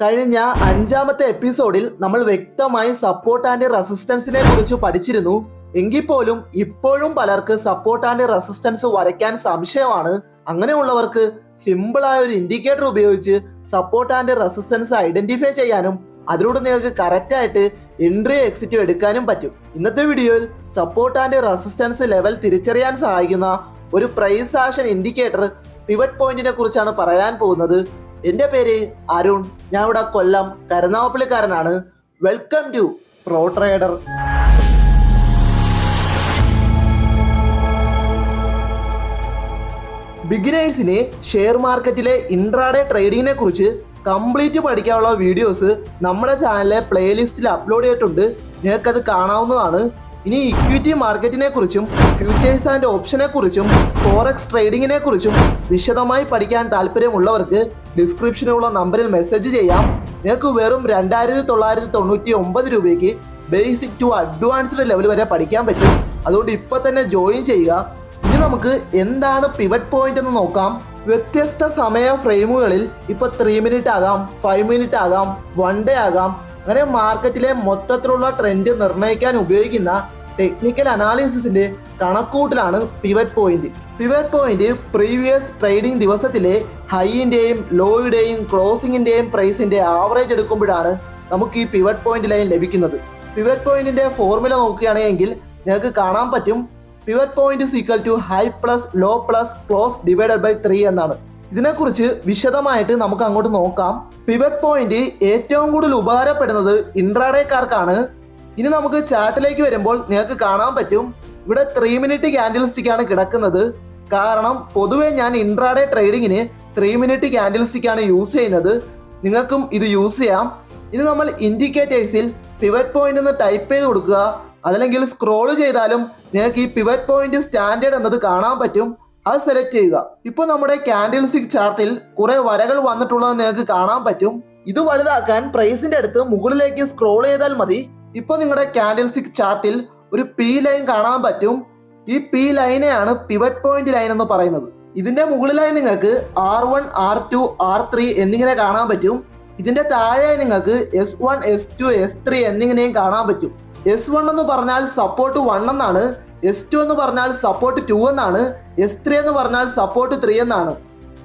കഴിഞ്ഞ അഞ്ചാമത്തെ എപ്പിസോഡിൽ നമ്മൾ വ്യക്തമായി സപ്പോർട്ട് ആൻഡ് റെസിസ്റ്റൻസിനെ കുറിച്ച് പഠിച്ചിരുന്നു. എങ്കിൽ പോലും ഇപ്പോഴും പലർക്ക് സപ്പോർട്ട് ആൻഡ് റെസിസ്റ്റൻസ് വരയ്ക്കാൻ സംശയമാണ്. അങ്ങനെയുള്ളവർക്ക് സിമ്പിൾ ആയ ഒരു ഇൻഡിക്കേറ്റർ ഉപയോഗിച്ച് സപ്പോർട്ട് ആൻഡ് റെസിസ്റ്റൻസ് ഐഡന്റിഫൈ ചെയ്യാനും അതിലൂടെ നിങ്ങൾക്ക് കറക്റ്റ് ആയിട്ട് എൻട്രി എക്സിറ്റും എടുക്കാനും പറ്റും. ഇന്നത്തെ വീഡിയോയിൽ സപ്പോർട്ട് ആൻഡ് റെസിസ്റ്റൻസ് ലെവൽ തിരിച്ചറിയാൻ സഹായിക്കുന്ന ഒരു പ്രൈസ് ആക്ഷൻ ഇൻഡിക്കേറ്റർ പിവറ്റ് പോയിന്റിനെ കുറിച്ചാണ് പറയാൻ പോകുന്നത്. എന്റെ പേര് അരുൺ. ഞാൻ ഇവിടെ കൊല്ലം കരുനാവപ്പള്ളിക്കാരനാണ് വെൽക്കം ടു പ്രോ ട്രേഡർ ബിഗിനേഴ്സിന് ഷെയർ മാർക്കറ്റിലെ ഇൻട്രാഡേ ട്രേഡിങ്ങിനെ കുറിച്ച് കംപ്ലീറ്റ് പഠിക്കാനുള്ള വീഡിയോസ് നമ്മുടെ ചാനലിലെ പ്ലേലിസ്റ്റിൽ അപ്ലോഡ് ചെയ്തിട്ടുണ്ട്. നിങ്ങൾക്കത് കാണാവുന്നതാണ്. ഇനി ഇക്വിറ്റി മാർക്കറ്റിനെ കുറിച്ചും ഫ്യൂച്ചേഴ്സ് ആൻഡ് ഓപ്ഷനെ കുറിച്ചും ഫോറക്സ് ട്രേഡിങ്ങിനെ കുറിച്ചും വിശദമായി പഠിക്കാൻ താല്പര്യമുള്ളവർക്ക് ഡിസ്ക്രിപ്ഷനിലുള്ള നമ്പറിൽ മെസ്സേജ് ചെയ്യാം. നിങ്ങൾക്ക് വെറും രണ്ടായിരത്തി തൊള്ളായിരത്തി തൊണ്ണൂറ്റി ഒമ്പത് രൂപയ്ക്ക് ബേസിക് ടു അഡ്വാൻസ്ഡ് ലെവൽ വരെ പഠിക്കാൻ പറ്റും. അതുകൊണ്ട് ഇപ്പൊ തന്നെ ജോയിൻ ചെയ്യുക. ഇനി നമുക്ക് എന്താണ് പിവറ്റ് പോയിന്റ് എന്ന് നോക്കാം. വ്യത്യസ്ത സമയ ഫ്രെയിമുകളിൽ ഇപ്പൊ ത്രീ മിനിറ്റ് ആകാം ഫൈവ് മിനിറ്റ് ആകാം വൺ ഡേ ആകാം. അങ്ങനെ മാർക്കറ്റിലെ മൊത്തത്തിലുള്ള ട്രെൻഡ് നിർണയിക്കാൻ ഉപയോഗിക്കുന്ന ടെക്നിക്കൽ അനാലിസിസിന്റെ കണക്കൂട്ടിലാണ് pivot point pivot point previous trading ദിവസത്തിലെ ഹൈയിന്റെയും ലോയുടെയും ക്ലോസിംഗിന്റെയും പ്രൈസിന്റെ ആവറേജ് എടുക്കുമ്പോഴാണ് നമുക്ക് ഈ പിവറ്റ് പോയിന്റ് ലൈൻ ലഭിക്കുന്നത്. പിവറ്റ് പോയിന്റിന്റെ ഫോർമുല നോക്കുകയാണെങ്കിൽ നിങ്ങൾക്ക് കാണാൻ പറ്റും. Pivot point equal to high plus low plus close divided by three എന്നാണ്. ഇതിനെക്കുറിച്ച് വിശദമായിട്ട് നമുക്ക് അങ്ങോട്ട് നോക്കാം. പിവറ്റ് പോയിന്റ് ഏറ്റവും കൂടുതൽ ഉപകാരപ്പെടുന്നത് ഇൻട്രാഡേക്കാർക്കാണ് ഇനി നമുക്ക് ചാർട്ടിലേക്ക് വരുമ്പോൾ നിങ്ങൾക്ക് കാണാൻ പറ്റും. ഇവിടെ ത്രീ മിനിറ്റ് ക്യാൻഡിൽ സ്റ്റിക്ക് ആണ് കിടക്കുന്നത്. കാരണം പൊതുവെ ഞാൻ ഇൻട്രാഡേ ട്രേഡിങ്ങിന് ത്രീ മിനിറ്റ് ക്യാൻഡിൽ സ്റ്റിക്ക് ആണ് യൂസ് ചെയ്യുന്നത്. നിങ്ങൾക്കും ഇത് യൂസ് ചെയ്യാം. ഇനി നമ്മൾ ഇൻഡിക്കേറ്റേഴ്സിൽ പിവറ്റ് പോയിന്റ് എന്ന് ടൈപ്പ് ചെയ്ത് കൊടുക്കുക. അതല്ലെങ്കിൽ സ്ക്രോൾ ചെയ്താലും നിങ്ങൾക്ക് ഈ പിവറ്റ് പോയിന്റ് സ്റ്റാൻഡേർഡ് എന്നത് കാണാൻ പറ്റും. അത് സെലക്ട് ചെയ്യുക. ഇപ്പോൾ നമ്മുടെ ക്യാൻഡിൽ സ്റ്റിക് ചാർട്ടിൽ കുറെ വരകൾ വന്നിട്ടുള്ളത് നിങ്ങൾക്ക് കാണാൻ പറ്റും. ഇത് വലുതാക്കാൻ പ്രൈസിന്റെ അടുത്ത് മുകളിലേക്ക് സ്ക്രോൾ ചെയ്താൽ മതി. ഇപ്പോൾ നിങ്ങളുടെ ക്യാൻഡിൽ സിക് ചാർട്ടിൽ ഒരു പി ലൈൻ കാണാൻ പറ്റും. ഈ പി ലൈനെയാണ് പിവറ്റ് പോയിന്റ് ലൈൻ എന്ന് പറയുന്നത്. ഇതിന്റെ മുകളിലായി നിങ്ങൾക്ക് R one R two R three എന്നിങ്ങനെ കാണാൻ പറ്റും. ഇതിന്റെ താഴെ നിങ്ങൾക്ക് S one S two S three എന്നിങ്ങനെയും കാണാൻ പറ്റും. എസ് വൺ എന്ന് പറഞ്ഞാൽ സപ്പോർട്ട് വൺ എന്നാണ്. എസ് ടു എന്ന് പറഞ്ഞാൽ സപ്പോർട്ട് ടു എന്നാണ്. എസ് ത്രീ എന്ന് പറഞ്ഞാൽ സപ്പോർട്ട് ത്രീ എന്നാണ്.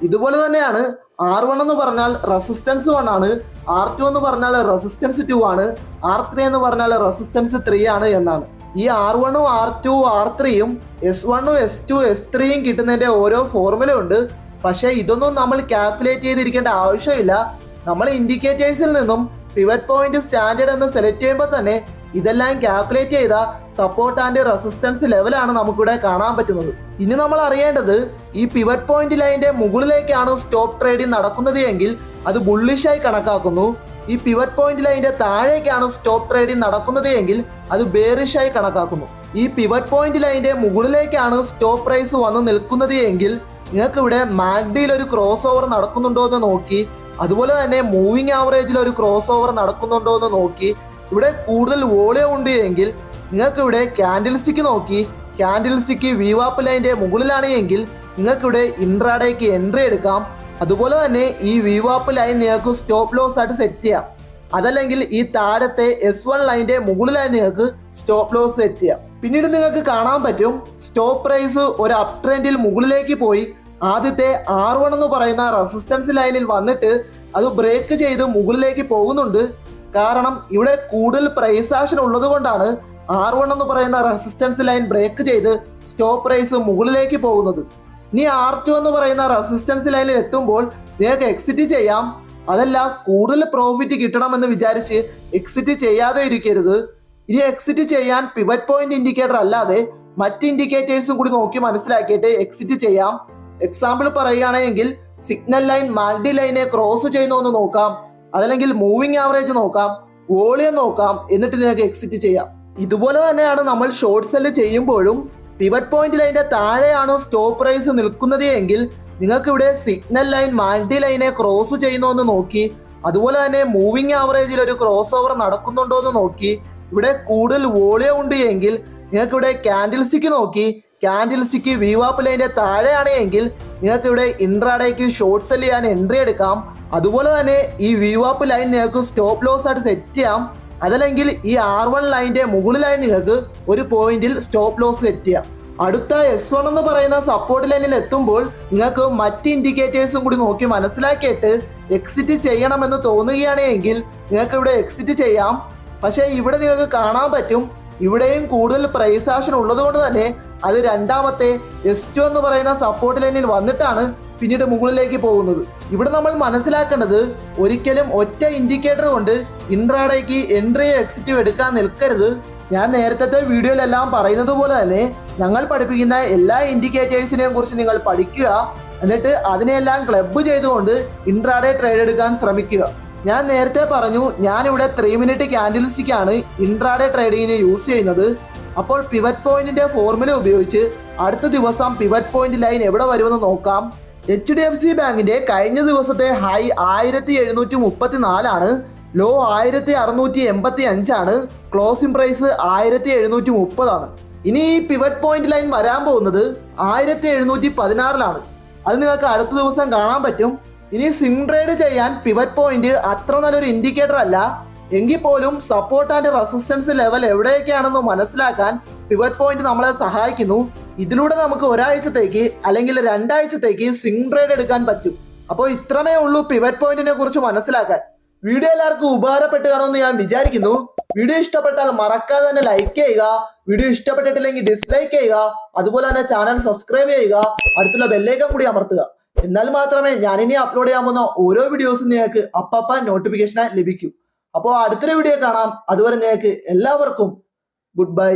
ഇതുപോലെ തന്നെയാണ് ആർ വൺ എന്ന് പറഞ്ഞാൽ റെസിസ്റ്റൻസ് വൺ ആണ്. ആർ ടു എന്ന് പറഞ്ഞാൽ റെസിസ്റ്റൻസ് ടു ആണ്. ആർ ത്രീ എന്ന് പറഞ്ഞാൽ റെസിസ്റ്റൻസ് ത്രീ ആണ് എന്നാണ്. ഈ ആർ വണ്ണും ആർ ടു ആർ ത്രീയും എസ് വണ്ണും എസ് ടു എസ് ത്രീയും കിട്ടുന്നതിന്റെ ഓരോ ഫോർമുല ഉണ്ട്. പക്ഷേ ഇതൊന്നും നമ്മൾ കാൽക്കുലേറ്റ് ചെയ്തിരിക്കേണ്ട ആവശ്യമില്ല. നമ്മൾ ഇൻഡിക്കേറ്റേഴ്സിൽ നിന്നും പിവറ്റ് പോയിന്റ് സ്റ്റാൻഡേർഡ് എന്ന് സെലക്ട് ചെയ്യുമ്പോൾ തന്നെ ഇതെല്ലാം കാൽക്കുലേറ്റ് ചെയ്ത സപ്പോർട്ട് ആൻഡ് റെസിസ്റ്റൻസ് ലെവലാണ് നമുക്കിവിടെ കാണാൻ പറ്റുന്നത്. ഇനി നമ്മൾ അറിയേണ്ടത് ഈ പിവറ്റ് പോയിന്റ് ലൈനിന്റെ മുകളിലേക്കാണ് സ്റ്റോപ്പ് ട്രേഡിംഗ് നടക്കുന്നത് എങ്കിൽ അത് ബുള്ളിഷായി കണക്കാക്കുന്നു. ഈ പിവറ്റ് പോയിന്റ് ലൈനിന്റെ താഴേക്കാണ് സ്റ്റോപ്പ് ട്രേഡിംഗ് നടക്കുന്നത് എങ്കിൽ അത് ബേറിഷായി കണക്കാക്കുന്നു. ഈ പിവറ്റ് പോയിന്റ് ലൈനിന്റെ മുകളിലേക്കാണ് സ്റ്റോപ്പ് പ്രൈസ് വന്ന് നിൽക്കുന്നത് എങ്കിൽ നിങ്ങൾക്ക് ഇവിടെ മാഗ്ഡിയിൽ ഒരു ക്രോസ് ഓവർ നടക്കുന്നുണ്ടോ എന്ന് നോക്കി അതുപോലെ തന്നെ മൂവിങ് ആവറേജിൽ ഒരു ക്രോസ് ഓവർ നടക്കുന്നുണ്ടോ എന്ന് നോക്കി ഇവിടെ കൂടുതൽ വോളിയം ഉണ്ട് എങ്കിൽ നിങ്ങൾക്ക് ഇവിടെ ക്യാൻഡിൽ സ്റ്റിക്ക് നോക്കി. ക്യാൻഡിൽ സ്റ്റിക്ക് വിവാപ്പ് ലൈന്റെ മുകളിലാണ് എങ്കിൽ നിങ്ങൾക്ക് ഇവിടെ ഇൻട്രാഡേക്ക് എൻട്രി എടുക്കാം. അതുപോലെ തന്നെ ഈ വിവാപ്പ് ലൈൻ നിങ്ങൾക്ക് സ്റ്റോപ്പ് ലോസ് ആയിട്ട് സെറ്റ് ചെയ്യാം. അതല്ലെങ്കിൽ ഈ താഴത്തെ എസ് വൺ ലൈന്റെ മുകളിലായി നിങ്ങൾക്ക് സ്റ്റോപ്പ് ലോസ് സെറ്റ് ചെയ്യാം. പിന്നീട് നിങ്ങൾക്ക് കാണാൻ പറ്റും സ്റ്റോപ്പ് പ്രൈസ് ഒരു അപ് ട്രെൻഡിൽ മുകളിലേക്ക് പോയി. ആദ്യത്തെ ആർ വൺ എന്ന് പറയുന്ന റെസിസ്റ്റൻസ് ലൈനിൽ വന്നിട്ട് അത് ബ്രേക്ക് ചെയ്ത് മുകളിലേക്ക് പോകുന്നുണ്ട്. കാരണം ഇവിടെ കൂടുതൽ പ്രൈസ് ആക്ഷൻ ഉള്ളത് കൊണ്ടാണ് ആർ വൺ എന്ന് പറയുന്ന റെസിസ്റ്റൻസ് ലൈൻ ബ്രേക്ക് ചെയ്ത് സ്റ്റോപ്പ് പ്രൈസ് മുകളിലേക്ക് പോകുന്നത്. നീ ആർ ടു എന്ന് പറയുന്ന റെസിസ്റ്റൻസ് ലൈനിൽ എത്തുമ്പോൾ നിങ്ങൾക്ക് എക്സിറ്റ് ചെയ്യാം. അതല്ല കൂടുതൽ പ്രോഫിറ്റ് കിട്ടണമെന്ന് വിചാരിച്ച് എക്സിറ്റ് ചെയ്യാതെ ഇരിക്കരുത്. ഇനി എക്സിറ്റ് ചെയ്യാൻ പിവറ്റ് പോയിന്റ് ഇൻഡിക്കേറ്റർ അല്ലാതെ മറ്റ് ഇൻഡിക്കേറ്റേഴ്സും കൂടി നോക്കി മനസ്സിലാക്കിയിട്ട് എക്സിറ്റ് ചെയ്യാം. എക്സാമ്പിൾ പറയുകയാണെങ്കിൽ സിഗ്നൽ ലൈൻ മാഗ്ഡി ലൈനെ ക്രോസ് ചെയ്യുന്നു എന്ന് നോക്കാം. അതല്ലെങ്കിൽ മൂവിങ് ആവറേജ് നോക്കാം വോളിയം നോക്കാം എന്നിട്ട് നിനക്ക് എക്സിറ്റ് ചെയ്യാം. ഇതുപോലെ തന്നെയാണ് നമ്മൾ ഷോർട്ട് സെല്ല് ചെയ്യുമ്പോഴും പിവറ്റ് പോയിന്റിൽ അതിന്റെ താഴെയാണോ സ്റ്റോപ്പ് പ്രൈസ് നിൽക്കുന്നത് എങ്കിൽ നിങ്ങൾക്ക് ഇവിടെ സിഗ്നൽ ലൈൻ മാഗ്ഡി ലൈനെ ക്രോസ് ചെയ്യുന്നോ എന്ന് നോക്കി അതുപോലെ തന്നെ മൂവിങ് ആവറേജിൽ ഒരു ക്രോസ് ഓവർ നടക്കുന്നുണ്ടോ എന്ന് നോക്കി ഇവിടെ കൂടുതൽ വോളിയം ഉണ്ട് എങ്കിൽ നിങ്ങൾക്ക് ഇവിടെ ക്യാൻഡിൽ സ്റ്റിക്ക് നോക്കി ക്യാൻഡിൽ സ്റ്റിക്ക് വിവാപ്പ് ലൈന്റെ താഴെയാണ് എങ്കിൽ നിങ്ങൾക്ക് ഇവിടെ ഇൻട്രാഡേക്ക് ഷോർട്ട് സെൽ ചെയ്യാൻ എൻട്രി എടുക്കാം. അതുപോലെ തന്നെ ഈ വിവാപ്പ് ലൈൻ നിങ്ങൾക്ക് സ്റ്റോപ്പ് ലോസ് ആയിട്ട് സെറ്റ് ചെയ്യാം. അതല്ലെങ്കിൽ ഈ ആർ വൺ ലൈന്റെ മുകളിലായി നിങ്ങൾക്ക് ഒരു പോയിന്റിൽ സ്റ്റോപ്പ് ലോസ് സെറ്റ് ചെയ്യാം. അടുത്ത എസ് വൺ എന്ന് പറയുന്ന സപ്പോർട്ട് ലൈനിൽ എത്തുമ്പോൾ നിങ്ങൾക്ക് മറ്റ് ഇൻഡിക്കേറ്റേഴ്സും കൂടി നോക്കി മനസ്സിലാക്കിയിട്ട് എക്സിറ്റ് ചെയ്യണമെന്ന് തോന്നുകയാണ് എങ്കിൽ നിങ്ങൾക്ക് ഇവിടെ എക്സിറ്റ് ചെയ്യാം. പക്ഷേ ഇവിടെ നിങ്ങൾക്ക് കാണാൻ പറ്റും. ഇവിടെയും കൂടുതൽ പ്രൈസ് ആക്ഷൻ ഉള്ളത് കൊണ്ട് തന്നെ അത് രണ്ടാമത്തെ എസ് ടു എന്ന് പറയുന്ന സപ്പോർട്ട് ലൈനിൽ വന്നിട്ടാണ് പിന്നീട് മുകളിലേക്ക് പോകുന്നത്. ഇവിടെ നമ്മൾ മനസ്സിലാക്കേണ്ടത് ഒരിക്കലും ഒറ്റ ഇൻഡിക്കേറ്റർ കൊണ്ട് ഇൻട്രാഡേക്ക് എൻട്രിയോ എക്സിറ്റോ എടുക്കാൻ നിൽക്കരുത്. ഞാൻ നേരത്തെ വീഡിയോയിലെല്ലാം പറയുന്നത് പോലെ തന്നെ ഞങ്ങൾ പഠിപ്പിക്കുന്ന എല്ലാ ഇൻഡിക്കേറ്റേഴ്സിനെയും കുറിച്ച് നിങ്ങൾ പഠിക്കുക. എന്നിട്ട് അതിനെല്ലാം ക്ലബ്ബ് ചെയ്തുകൊണ്ട് ഇൻട്രാഡേ ട്രേഡ് എടുക്കാൻ ശ്രമിക്കുക. ഞാൻ നേരത്തെ പറഞ്ഞു ഞാനിവിടെ ത്രീ മിനിറ്റ് ക്യാൻഡിൽസ്റ്റിക്കാണ് ഇൻട്രാഡേ ട്രേഡിങ്ങിന് യൂസ് ചെയ്യുന്നത്. അപ്പോൾ പിവറ്റ് പോയിന്റിന്റെ ഫോർമുല ഉപയോഗിച്ച് അടുത്ത ദിവസം പിവറ്റ് പോയിന്റ് ലൈൻ എവിടെ വരുമെന്ന് നോക്കാം. എച്ച് ഡി എഫ് സി ബാങ്കിന്റെ കഴിഞ്ഞ ദിവസത്തെ ഹൈ ആയിരത്തി എഴുന്നൂറ്റി മുപ്പത്തി നാലാണ് ലോ ആയിരത്തി അറുന്നൂറ്റി എൺപത്തി അഞ്ചാണ് ക്ലോസിംഗ് പ്രൈസ് ആയിരത്തി എഴുന്നൂറ്റി മുപ്പതാണ് ഇനി ഈ പിവറ്റ് പോയിന്റ് ലൈൻ വരാൻ പോകുന്നത് ആയിരത്തി എഴുന്നൂറ്റി പതിനാറിലാണ് അത് നിങ്ങൾക്ക് അടുത്ത ദിവസം കാണാൻ പറ്റും. ഇനി സിംഗ് ട്രേഡ് ചെയ്യാൻ പിവറ്റ് പോയിന്റ് അത്ര നല്ലൊരു ഇൻഡിക്കേറ്റർ അല്ല. എങ്കിൽ പോലും സപ്പോർട്ട് ആൻഡ് റെസിസ്റ്റൻസ് ലെവൽ എവിടെയൊക്കെയാണെന്ന് മനസ്സിലാക്കാൻ പിവറ്റ് പോയിന്റ് നമ്മളെ സഹായിക്കുന്നു. ഇതിലൂടെ നമുക്ക് ഒരാഴ്ചത്തേക്ക് അല്ലെങ്കിൽ രണ്ടാഴ്ചത്തേക്ക് സിംഗ് ട്രേഡ് എടുക്കാൻ പറ്റും. അപ്പോൾ ഇത്രമേ ഉള്ളൂ പിവറ്റ് പോയിന്റിനെ കുറിച്ച് മനസ്സിലാക്കാൻ. വീഡിയോ എല്ലാവർക്കും ഉപകാരപ്പെട്ട് കാണുമെന്ന് ഞാൻ വിചാരിക്കുന്നു. വീഡിയോ ഇഷ്ടപ്പെട്ടാൽ മറക്കാതെ തന്നെ ലൈക്ക് ചെയ്യുക. വീഡിയോ ഇഷ്ടപ്പെട്ടിട്ടില്ലെങ്കിൽ ഡിസ്ലൈക്ക് ചെയ്യുക. അതുപോലെ തന്നെ ചാനൽ സബ്സ്ക്രൈബ് ചെയ്യുക. അടുത്തുള്ള ബെല്ലേക്കം കൂടി അമർത്തുക. എന്നാൽ മാത്രമേ ഞാനിനി അപ്ലോഡ് ചെയ്യാൻ പോകുന്ന ഓരോ വീഡിയോസും നിങ്ങൾക്ക് അപ്പപ്പ നോട്ടിഫിക്കേഷനായി ലഭിക്കൂ. അപ്പോൾ അടുത്തൊരു വീഡിയോ കാണാം. അതുവരെ നിങ്ങൾക്ക് എല്ലാവർക്കും ഗുഡ് ബൈ